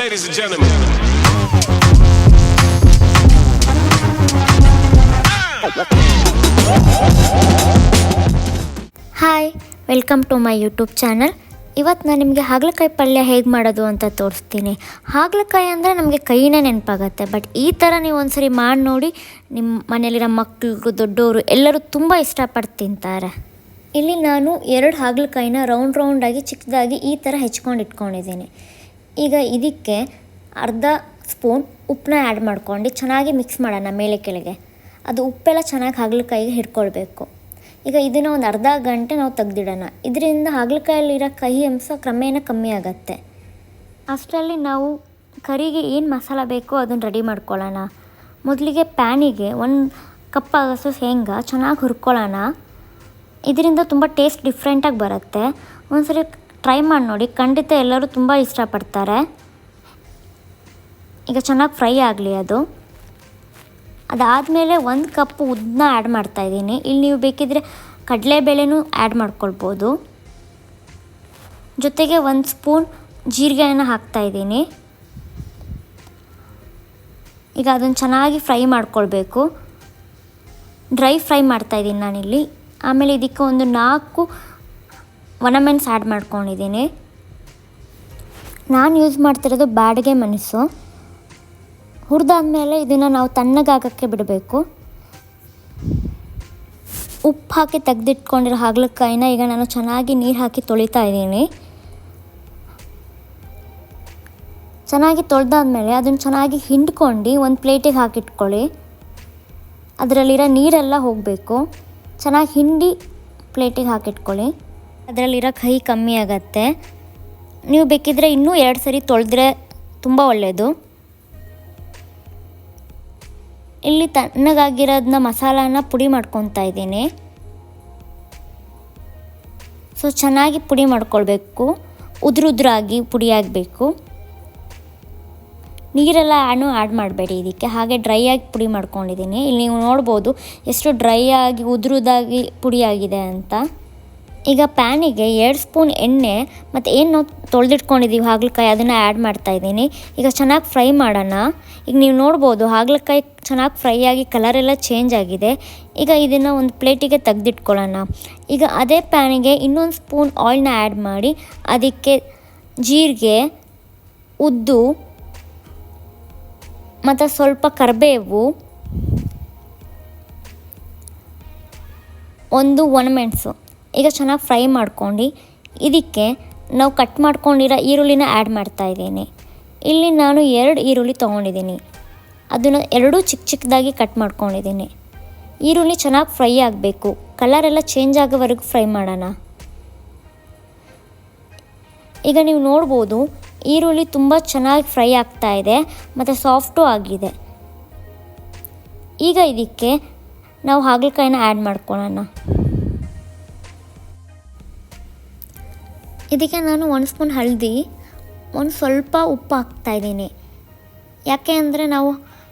Ladies and gentlemen. Hi welcome to my YouTube channel ಇವತ್ತು ನಾನು ನಿಮಗೆ ಹಾಗಲಕಾಯಿ ಪಲ್ಯ ಹೇಗೆ ಮಾಡೋದು ಅಂತ ತೋರಿಸ್ತೀನಿ. ಹಾಗಲಕಾಯಿ ಅಂದರೆ ನಮಗೆ ಕೈನೇ ನೆನಪಾಗತ್ತೆ ಬಟ್ ಈ ಥರ ನೀವು ಒಂದ್ಸರಿ ಮಾಡಿ ನೋಡಿ. ನಿಮ್ಮ ಮನೆಯಲ್ಲಿರೋ ಮಕ್ಕಳು ದೊಡ್ಡವರು ಎಲ್ಲರೂ ತುಂಬ ಇಷ್ಟಪಟ್ಟು ತಿಂತಾರೆ. ಇಲ್ಲಿ ನಾನು ಎರಡು ಹಾಗಲಕಾಯಿನ ರೌಂಡ್ ರೌಂಡಾಗಿ ಚಿಕ್ಕದಾಗಿ ಈ ಥರ ಹೆಚ್ಕೊಂಡು ಇಟ್ಕೊಂಡಿದ್ದೀನಿ. ಈಗ ಇದಕ್ಕೆ ಅರ್ಧ ಸ್ಪೂನ್ ಉಪ್ಪನ್ನ ಆ್ಯಡ್ ಮಾಡ್ಕೊಂಡು ಚೆನ್ನಾಗಿ ಮಿಕ್ಸ್ ಮಾಡೋಣ ಮೇಲೆ ಕೆಳಗೆ. ಅದು ಉಪ್ಪೆಲ್ಲ ಚೆನ್ನಾಗಿ ಹಾಗಲಕಾಯಿಗೆ ಹಿಡ್ಕೊಳ್ಬೇಕು. ಈಗ ಇದನ್ನು ಒಂದು ಅರ್ಧ ಗಂಟೆ ನಾವು ತೆಗ್ದಿಡೋಣ. ಇದರಿಂದ ಹಾಗಲಕಾಯಲ್ಲಿರೋ ಕಹಿ ಅಂಶ ಕ್ರಮೇಣ ಕಮ್ಮಿ ಆಗುತ್ತೆ. ಅಷ್ಟರಲ್ಲಿ ನಾವು ಕರಿಗೆ ಏನು ಮಸಾಲ ಬೇಕೋ ಅದನ್ನು ರೆಡಿ ಮಾಡ್ಕೊಳ್ಳೋಣ. ಮೊದಲಿಗೆ ಪ್ಯಾನಿಗೆ ಒಂದು ಕಪ್ ಆಗೋಷ್ಟು ಶೇಂಗಾ ಚೆನ್ನಾಗಿ ಹುರ್ಕೊಳ್ಳೋಣ. ಇದರಿಂದ ತುಂಬ ಟೇಸ್ಟ್ ಡಿಫ್ರೆಂಟಾಗಿ ಬರುತ್ತೆ. ಒಂದ್ಸರಿ ಟ್ರೈ ಮಾಡಿ ನೋಡಿ. ಖಂಡಿತ ಎಲ್ಲರೂ ತುಂಬ ಇಷ್ಟಪಡ್ತಾರೆ. ಈಗ ಚೆನ್ನಾಗಿ ಫ್ರೈ ಆಗಲಿ ಅದು. ಅದಾದಮೇಲೆ ಒಂದು ಕಪ್ ಉದ್ದನ್ನ ಆ್ಯಡ್ ಮಾಡ್ತಾಯಿದ್ದೀನಿ ಇಲ್ಲಿ ನೀವು ಬೇಕಿದ್ರೆ ಕಡಲೆಬೇಳೆನೂ ಆ್ಯಡ್ ಮಾಡ್ಕೊಳ್ಬೋದು. ಜೊತೆಗೆ ಒಂದು ಸ್ಪೂನ್ ಜೀರಿಗೆಯನ್ನು ಹಾಕ್ತಾಯಿದ್ದೀನಿ ಈಗ ಅದನ್ನು ಚೆನ್ನಾಗಿ ಫ್ರೈ ಮಾಡ್ಕೊಳ್ಬೇಕು. ಡ್ರೈ ಫ್ರೈ ಮಾಡ್ತಾಯಿದ್ದೀನಿ ನಾನಿಲ್ಲಿ. ಆಮೇಲೆ ಇದಕ್ಕೆ ಒಂದು ನಾಲ್ಕು ಒಣಮೆಣಸು ಆ್ಯಡ್ ಮಾಡ್ಕೊಂಡಿದ್ದೀನಿ ನಾನು ಯೂಸ್ ಮಾಡ್ತಿರೋದು ಬಾಡಿಗೆ ಮೆಣಸು ಹುರಿದಾದ್ಮೇಲೆ ಇದನ್ನು ನಾವು ತಣ್ಣಗಾಗಕ್ಕೆ ಬಿಡಬೇಕು. ಉಪ್ಪು ಹಾಕಿ ತೆಗೆದಿಟ್ಕೊಂಡಿರೋ ಹಾಗಲಕಾಯಿನ ಈಗ ನಾನು ಚೆನ್ನಾಗಿ ನೀರು ಹಾಕಿ ತೊಳಿತಾ ಇದ್ದೀನಿ. ಚೆನ್ನಾಗಿ ತೊಳೆದಾದ್ಮೇಲೆ ಅದನ್ನು ಚೆನ್ನಾಗಿ ಹಿಂಡ್ಕೊಂಡು ಒಂದು ಪ್ಲೇಟಿಗೆ ಹಾಕಿಟ್ಕೊಳ್ಳಿ. ಅದರಲ್ಲಿರೋ ನೀರೆಲ್ಲ ಹೋಗಬೇಕು. ಚೆನ್ನಾಗಿ ಹಿಂಡಿ ಪ್ಲೇಟಿಗೆ ಹಾಕಿಟ್ಕೊಳ್ಳಿ. ಅದರಲ್ಲಿರೋ ಕಹಿ ಕಮ್ಮಿ ಆಗತ್ತೆ. ನೀವು ಬೇಕಿದ್ರೆ ಇನ್ನೂ ಎರಡು ಸರಿ ತೊಳೆದ್ರೆ ತುಂಬ ಒಳ್ಳೆಯದು ಇಲ್ಲಿ ತಣ್ಣಗಾಗಿರೋದನ್ನ ಮಸಾಲಾನ ಪುಡಿ ಮಾಡ್ಕೊತಾ ಇದ್ದೀನಿ. ಸೊ, ಚೆನ್ನಾಗಿ ಪುಡಿ ಮಾಡ್ಕೊಳ್ಬೇಕು. ಉದುರುದ್ರಾಗಿ ಪುಡಿ ಆಗಬೇಕು. ನೀರೆಲ್ಲ ಹಣ್ಣು ಆ್ಯಡ್ ಮಾಡಬೇಡಿ ಇದಕ್ಕೆ. ಹಾಗೆ ಡ್ರೈ ಆಗಿ ಪುಡಿ ಮಾಡ್ಕೊಂಡಿದ್ದೀನಿ. ಇಲ್ಲಿ ನೀವು ನೋಡ್ಬೋದು ಎಷ್ಟು ಡ್ರೈ ಆಗಿ ಉದುರುದಾಗಿ ಪುಡಿ ಅಂತ. ಈಗ ಪ್ಯಾನಿಗೆ ಎರಡು ಸ್ಪೂನ್ ಎಣ್ಣೆ ಮತ್ತು ಏನು ನಾವು ತೊಳೆದಿಟ್ಕೊಂಡಿದ್ದೀವಿ ಹಾಗಲಕಾಯಿ ಅದನ್ನು ಆ್ಯಡ್ ಮಾಡ್ತಾ ಇದ್ದೀನಿ. ಈಗ ಚೆನ್ನಾಗಿ ಫ್ರೈ ಮಾಡೋಣ. ಈಗ ನೀವು ನೋಡ್ಬೋದು, ಹಾಗಲಕಾಯಿ ಚೆನ್ನಾಗಿ ಫ್ರೈ ಆಗಿ ಕಲರೆಲ್ಲ ಚೇಂಜ್ ಆಗಿದೆ. ಈಗ ಇದನ್ನು ಒಂದು ಪ್ಲೇಟಿಗೆ ತೆಗೆದಿಟ್ಕೊಳ್ಳೋಣ. ಈಗ ಅದೇ ಪ್ಯಾನಿಗೆ ಇನ್ನೊಂದು ಸ್ಪೂನ್ ಆಯಿಲ್ನ ಆ್ಯಡ್ ಮಾಡಿ, ಅದಕ್ಕೆ ಜೀರಿಗೆ, ಉದ್ದು, ಮತ್ತು ಸ್ವಲ್ಪ ಕರಿಬೇವು, ಒಂದು ಒಣಮೆಣಸು. ಈಗ ಚೆನ್ನಾಗಿ ಫ್ರೈ ಮಾಡ್ಕೊಂಡು ಇದಕ್ಕೆ ನಾವು ಕಟ್ ಮಾಡ್ಕೊಂಡಿರೋ ಈರುಳ್ಳಿನ ಆ್ಯಡ್ ಮಾಡ್ತಾ ಇದ್ದೀನಿ. ಇಲ್ಲಿ ನಾನು ಎರಡು ಈರುಳ್ಳಿ ತೊಗೊಂಡಿದ್ದೀನಿ. ಅದನ್ನು ಎರಡೂ ಚಿಕ್ಕ ಚಿಕ್ಕದಾಗಿ ಕಟ್ ಮಾಡ್ಕೊಂಡಿದ್ದೀನಿ. ಈರುಳ್ಳಿ ಚೆನ್ನಾಗಿ ಫ್ರೈ ಆಗಬೇಕು. ಕಲರೆಲ್ಲ ಚೇಂಜ್ ಆಗೋವರೆಗೂ ಫ್ರೈ ಮಾಡೋಣ. ಈಗ ನೀವು ನೋಡ್ಬೋದು, ಈರುಳ್ಳಿ ತುಂಬ ಚೆನ್ನಾಗಿ ಫ್ರೈ ಆಗ್ತಾ ಇದೆ, ಮತ್ತು ಸಾಫ್ಟು ಆಗಿದೆ. ಈಗ ಇದಕ್ಕೆ ನಾವು ಹಾಗಲಕಾಯಿನ ಆ್ಯಡ್ ಮಾಡ್ಕೊಳ್ಳೋಣ. ಇದಕ್ಕೆ ನಾನು ಒಂದು ಸ್ಪೂನ್ ಹಳದಿ, ಒಂದು ಸ್ವಲ್ಪ ಉಪ್ಪು ಹಾಕ್ತಾಯಿದ್ದೀನಿ ಯಾಕೆ ಅಂದರೆ ನಾವು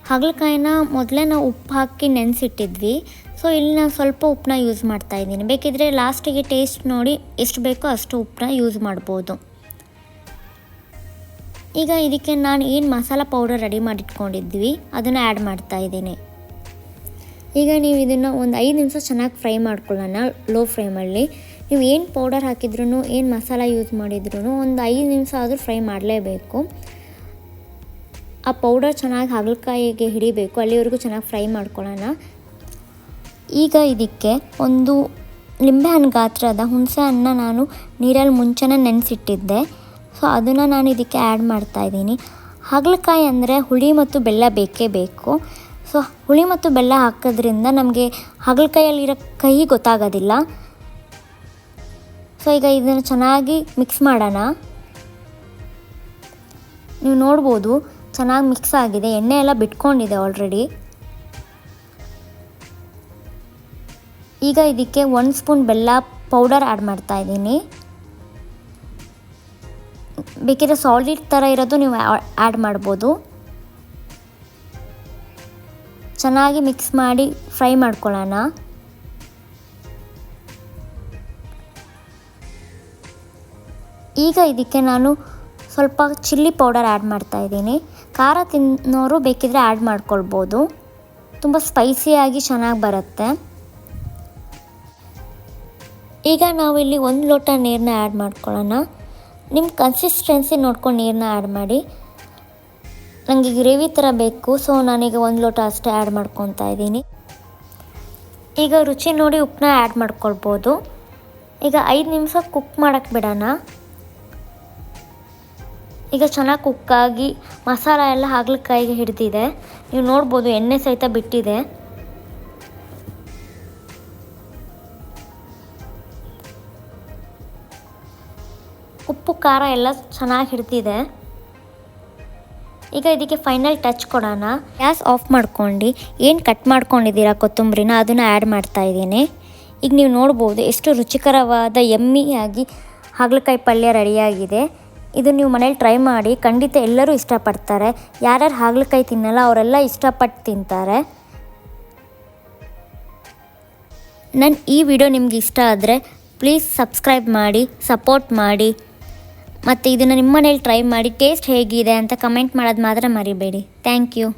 ಹಾಗಲಕಾಯಿನ ಮೊದಲೇ ನಾವು ಉಪ್ಪು ಹಾಕಿ ನೆನೆಸಿಟ್ಟಿದ್ವಿ. ಸೊ ಇಲ್ಲಿ ನಾನು ಸ್ವಲ್ಪ ಉಪ್ಪನ್ನ ಯೂಸ್ ಮಾಡ್ತಾಯಿದ್ದೀನಿ ಬೇಕಿದ್ರೆ ಲಾಸ್ಟಿಗೆ ಟೇಸ್ಟ್ ನೋಡಿ ಎಷ್ಟು ಬೇಕೋ ಅಷ್ಟು ಉಪ್ಪನ್ನ ಯೂಸ್ ಮಾಡ್ಬೋದು. ಈಗ ಇದಕ್ಕೆ ನಾನು ಏನು ಮಸಾಲ ಪೌಡರ್ ರೆಡಿ ಮಾಡಿಟ್ಕೊಂಡಿದ್ವಿ, ಅದನ್ನು ಆ್ಯಡ್ ಮಾಡ್ತಾ ಇದ್ದೀನಿ. ಈಗ ನೀವು ಇದನ್ನು ಒಂದು ಐದು ನಿಮಿಷ ಚೆನ್ನಾಗಿ ಫ್ರೈ ಮಾಡ್ಕೊಳ್ಳೋಣ ಲೋ ಫ್ಲೇಮಲ್ಲಿ ನೀವು ಏನು ಪೌಡರ್ ಹಾಕಿದ್ರೂ ಏನು ಮಸಾಲ ಯೂಸ್ ಮಾಡಿದ್ರೂ ಒಂದು ಐದು ನಿಮಿಷ ಆದರೂ ಫ್ರೈ ಮಾಡಲೇಬೇಕು. ಆ ಪೌಡರ್ ಚೆನ್ನಾಗಿ ಹಾಗಲಕಾಯಿಗೆ ಹಿಡಿಬೇಕು, ಅಲ್ಲಿವರೆಗೂ ಚೆನ್ನಾಗಿ ಫ್ರೈ ಮಾಡ್ಕೊಳ್ಳೋಣ. ಈಗ ಇದಕ್ಕೆ ಒಂದು ನಿಂಬೆಹಣ್ಣು ಗಾತ್ರದ ಹುಣಸೆ ಹಣ್ಣನ್ನ ನಾನು ನೀರಲ್ಲಿ ಮುಂಚೆನೇ ನೆನೆಸಿಟ್ಟಿದ್ದೆ. ಸೊ ಅದನ್ನು ನಾನು ಇದಕ್ಕೆ ಆ್ಯಡ್ ಮಾಡ್ತಾ ಇದ್ದೀನಿ. ಹಾಗಲಕಾಯಿ ಅಂದರೆ ಹುಳಿ ಮತ್ತು ಬೆಲ್ಲ ಬೇಕೇ ಬೇಕು. ಸೊ ಹುಳಿ ಮತ್ತು ಬೆಲ್ಲ ಹಾಕೋದ್ರಿಂದ ನಮಗೆ ಹಾಗಲಕಾಯಲ್ಲಿರೋ ಕಹಿ ಗೊತ್ತಾಗೋದಿಲ್ಲ. ಸೊ, ಈಗ ಇದನ್ನು ಚೆನ್ನಾಗಿ ಮಿಕ್ಸ್ ಮಾಡೋಣ. ನೀವು ನೋಡ್ಬೋದು, ಚೆನ್ನಾಗಿ ಮಿಕ್ಸ್ ಆಗಿದೆ. ಎಣ್ಣೆ ಎಲ್ಲ ಬಿಟ್ಕೊಂಡಿದೆ ಆಲ್ರೆಡಿ ಈಗ ಇದಕ್ಕೆ ಒಂದು ಸ್ಪೂನ್ ಬೆಲ್ಲ ಪೌಡರ್ ಆ್ಯಡ್ ಮಾಡ್ತಾ ಇದ್ದೀನಿ. ಬೇಕಿದ್ರೆ ಸಾಲಿಡ್ ಥರ ಇರೋದು ನೀವು ಆ್ಯಡ್ ಮಾಡ್ಬೋದು. ಚೆನ್ನಾಗಿ ಮಿಕ್ಸ್ ಮಾಡಿ ಫ್ರೈ ಮಾಡ್ಕೊಳ್ಳೋಣ. ಈಗ ಇದಕ್ಕೆ ನಾನು ಸ್ವಲ್ಪ ಚಿಲ್ಲಿ ಪೌಡರ್ ಆ್ಯಡ್ ಮಾಡ್ತಾ ಇದ್ದೀನಿ. ಖಾರ ತಿನ್ನೋರು ಬೇಕಿದ್ರೆ ಆ್ಯಡ್ ಮಾಡ್ಕೊಳ್ಬೋದು. ತುಂಬ ಸ್ಪೈಸಿಯಾಗಿ ಚೆನ್ನಾಗಿ ಬರುತ್ತೆ. ಈಗ ನಾವು ಇಲ್ಲಿ ಒಂದು ಲೋಟ ನೀರನ್ನ ಆ್ಯಡ್ ಮಾಡ್ಕೊಳ್ಳೋಣ. ನಿಮ್ಮ ಕನ್ಸಿಸ್ಟೆನ್ಸಿ ನೋಡ್ಕೊಂಡು ನೀರನ್ನ ಆ್ಯಡ್ ಮಾಡಿ. ನನಗೆ ಗ್ರೇವಿ ಥರ ಬೇಕು ಸೊ ನಾನೀಗ ಒಂದು ಲೋಟ ಅಷ್ಟೇ ಆ್ಯಡ್ ಮಾಡ್ಕೊತಾ ಇದ್ದೀನಿ. ಈಗ ರುಚಿ ನೋಡಿ ಉಪ್ಪನ್ನ ಆ್ಯಡ್ ಮಾಡ್ಕೊಳ್ಬೋದು. ಈಗ ಐದು ನಿಮಿಷ ಕುಕ್ ಮಾಡೋಕ್ಕೆ ಬಿಡೋಣ. ಈಗ ಚೆನ್ನಾಗಿ ಕುಕ್ಕಾಗಿ ಮಸಾಲ ಎಲ್ಲ ಹಾಗಲಕಾಯಿಗೆ ಹಿಡಿದಿದೆ. ನೀವು ನೋಡ್ಬೋದು, ಎಣ್ಣೆ ಸಹಿತ ಬಿಟ್ಟಿದೆ. ಉಪ್ಪು, ಖಾರ ಎಲ್ಲ ಚೆನ್ನಾಗಿ ಹಿಡ್ತಿದೆ ಈಗ ಇದಕ್ಕೆ ಫೈನಲ್ ಟಚ್ ಕೊಡೋಣ. ಗ್ಯಾಸ್ ಆಫ್ ಮಾಡ್ಕೊಂಡು ಏನು ಕಟ್ ಮಾಡ್ಕೊಂಡಿದ್ದೀರಾ ಕೊತ್ತಂಬರಿನ ಅದನ್ನು ಆ್ಯಡ್ ಮಾಡ್ತಾ ಇದ್ದೀನಿ. ಈಗ ನೀವು ನೋಡ್ಬೋದು, ಎಷ್ಟು ರುಚಿಕರವಾದ ಎಮ್ಮಿಯಾಗಿ ಹಾಗಲಕಾಯಿ ಪಲ್ಯ ರೆಡಿಯಾಗಿದೆ ಇದು ನೀವು ಮನೇಲಿ ಟ್ರೈ ಮಾಡಿ ಖಂಡಿತ ಎಲ್ಲರೂ ಇಷ್ಟಪಡ್ತಾರೆ. ಯಾರ್ಯಾರು ಹಾಗಲಕಾಯಿ ತಿನ್ನಲ್ಲ ಅವರೆಲ್ಲ ಇಷ್ಟಪಟ್ಟು ತಿಂತಾರೆ. ನನ್ನ ಈ ವಿಡಿಯೋ ನಿಮ್ಗೆ ಇಷ್ಟ ಆದರೆ ಪ್ಲೀಸ್ ಸಬ್ಸ್ಕ್ರೈಬ್ ಮಾಡಿ ಸಪೋರ್ಟ್ ಮಾಡಿ. ಮತ್ತು ಇದನ್ನು ನಿಮ್ಮ ಮನೇಲಿ ಟ್ರೈ ಮಾಡಿ ಟೇಸ್ಟ್ ಹೇಗಿದೆ ಅಂತ ಕಮೆಂಟ್ ಮಾಡೋದು ಮಾತ್ರ ಮರಿಬೇಡಿ. Thank you